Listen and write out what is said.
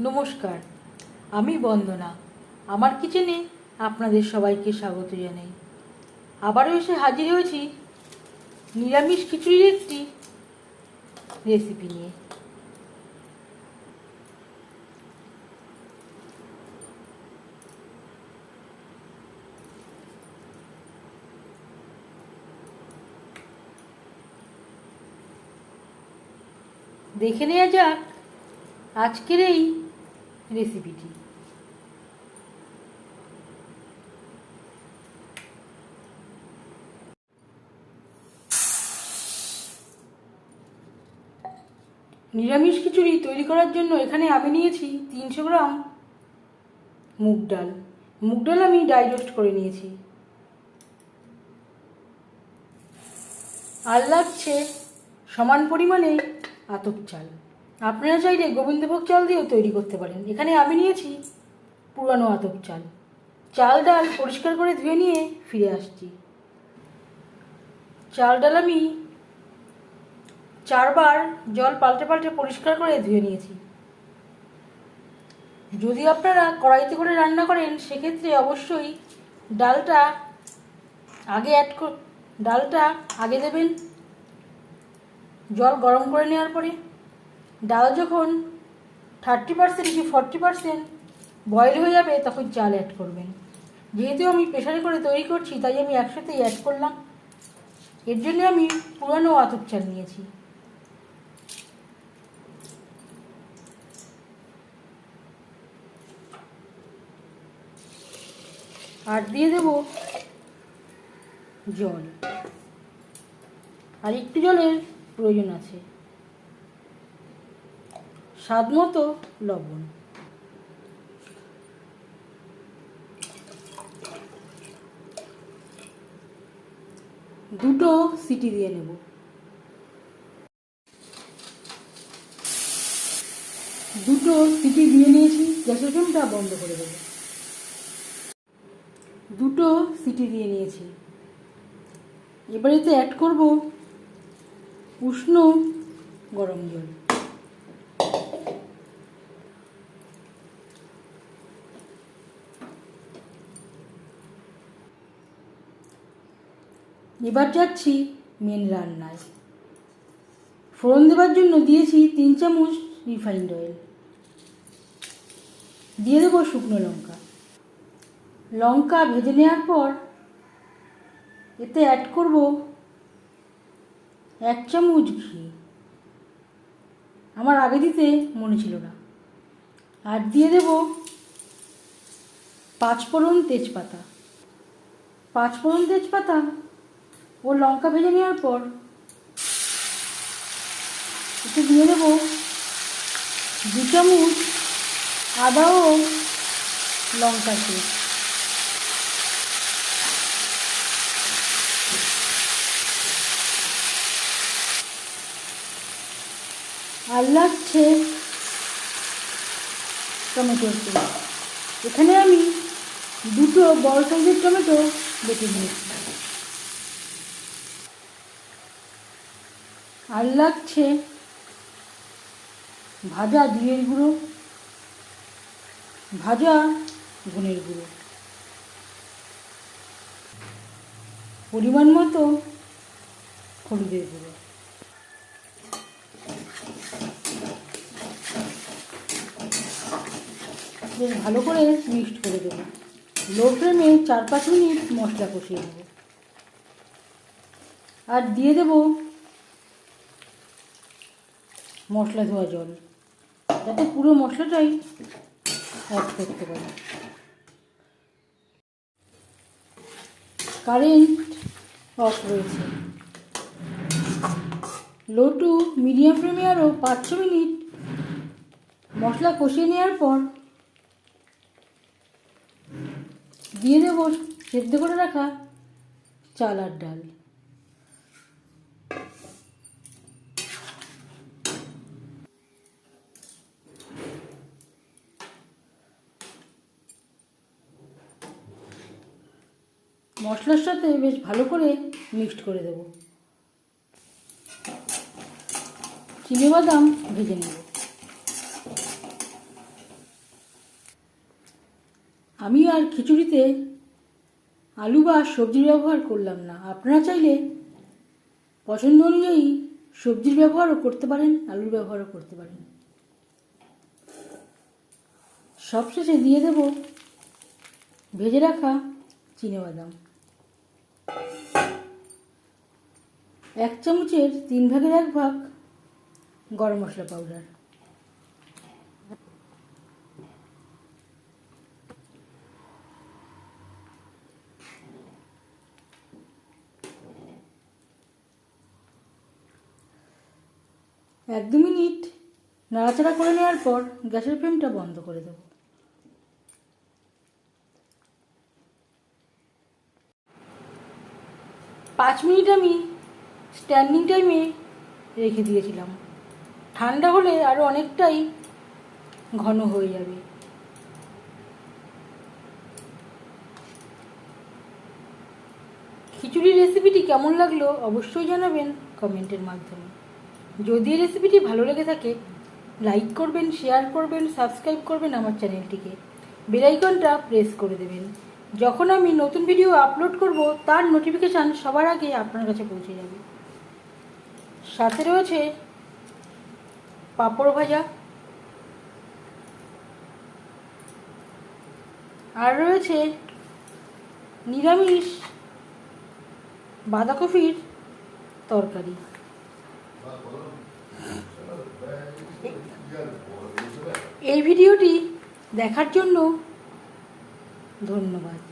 নমস্কার, আমি বন্দনা। আমার কিচেনে আপনাদের সবাইকে স্বাগত জানাই। আবারও এসে হাজির হয়েছি নিরামিষ খিচুড়ির একটি রেসিপি নিয়ে। দেখে নেওয়া যাক আজকের এই রেসিপিটি নিরামিষ খিচুড়ি তৈরি করার জন্য এখানে আমি নিয়েছি তিনশো গ্রাম মুগ ডাল। মুগ ডাল আমি ডাইজেস্ট করে নিয়েছি। আর লাগছে সমান পরিমাণে আতপ চাল। আপনারা চাইলে গোবিন্দভোগ চাল দিয়েও তৈরি করতে পারেন। এখানে আমি নিয়েছি পুরানো আতপ চাল। চাল ডাল পরিষ্কার করে ধুয়ে নিয়ে ফিরে আসছি। চাল ডাল আমি চারবার জল পাল্টে পাল্টে পরিষ্কার করে ধুয়ে নিয়েছি। যদি আপনারা কড়াইতে করে রান্না করেন, সেক্ষেত্রে অবশ্যই ডালটা আগে অ্যাড ডালটা আগে দেবেন। জল গরম করে নেওয়ার পরে। ডাল যখন থার্টি পার্সেন্ট কি ফর্টি পার্সেন্ট বয়েল হয়ে যাবে, তখন চাল অ্যাড করবেন। যেহেতু আমি প্রেশারে করে তৈরি করছি, তাই আমি একসাথেই অ্যাড করলাম। এর জন্য আমি পুরানো আতপ চাল নিয়েছি। আর দিয়ে দেব জল। আর একটু জলের প্রয়োজন আছে। স্বাদ মতো লবণ। দুটো সিটি দিয়ে নেব। দুটো সিটি দিয়ে নিয়েছি, গ্যাসের ফ্লেমটা বন্ধ করে দেবো। দুটো সিটি দিয়ে নিয়েছি। এবারে তো অ্যাড করব উষ্ণ গরম জল। এবার যাচ্ছি মেন রান্নায়। ফোড়ন দেওয়ার জন্য দিয়েছি তিন চামচ রিফাইন্ড অয়েল দিয়ে দেবো শুকনো লঙ্কা। লঙ্কা ভেজে নেওয়ার পর এতে অ্যাড করব এক চামচ ঘি। আমার আগে দিতে মনে ছিল না। আর দিয়ে দেব পাঁচফোড়ন তেজপাতা। পাঁচফোড়ন তেজপাতা ও লঙ্কা ভেজে নেওয়ার পর এতে দিয়ে দেবো দু চামচ আদা ও লঙ্কা পেস্ট আর লাগছে টমেটোর পেস্ট এখানে আমি দুটো বড় সাইজের টমেটো বেটে নিয়েছি। আর লাগছে ভাজা জিরের গুঁড়ো, ভাজা ধনের গুঁড়ো। পরিমাণ মতো হলুদের গুঁড়ো। বেশ ভালো করে মিক্সড করে দেবো। লো ফ্লেমে চার পাঁচ মিনিট মশলা কষিয়ে নেব। আর দিয়ে দেব মশলা ধোয়া জল। যাতে পুরো মশলাটাই অ্যাড করতে পারি। কারেন্ট অফ রয়েছে। লো টু মিডিয়াম ফ্লেমে আরও পাঁচ ছ মিনিট মশলা কষিয়ে নেওয়ার পর দিয়ে দেব সেদ্ধ করে রাখা চাল আর ডাল। মশলার সাথে বেশ ভালো করে মিক্সড করে দেব। চিনি বাদাম ভেজে নেব। আমি আর খিচুড়িতে আলু বা সবজির ব্যবহার করলাম না। আপনারা চাইলে পছন্দ অনুযায়ী সবজির ব্যবহারও করতে পারেন, আলুর ব্যবহারও করতে পারেন। সবশেষে দিয়ে দেব ভেজে রাখা চিনেবাদাম এক চামচের তিন ভাগের এক ভাগ গরম মশলা পাউডার। এক দু মিনিট নাড়াচাড়া করে নেওয়ার পর গ্যাসের ফ্লেমটা বন্ধ করে দেব। পাঁচ মিনিট আমি স্ট্যান্ডিং টাইমে রেখে দিয়েছিলাম। ঠান্ডা হলে আরও অনেকটাই ঘন হয়ে যাবে। খিচুড়ির রেসিপিটি কেমন লাগল অবশ্যই জানাবেন কমেন্টের মাধ্যমে। যদি রেসিপিটি ভালো লেগে থাকে লাইক করবেন শেয়ার করবেন সাবস্ক্রাইব করবেন আমার চ্যানেলটিকে বেলাইকনটা প্রেস করে দেবেন। যখন আমি নতুন ভিডিও আপলোড করব, তার নোটিফিকেশান সবার আগে আপনার কাছে পৌঁছে যাবে। সাথে রয়েছে পাঁপড় ভাজা। আর রয়েছে নিরামিষ বাঁধাকপির তরকারি। এই ভিডিওটি দেখার জন্য ধন্যবাদ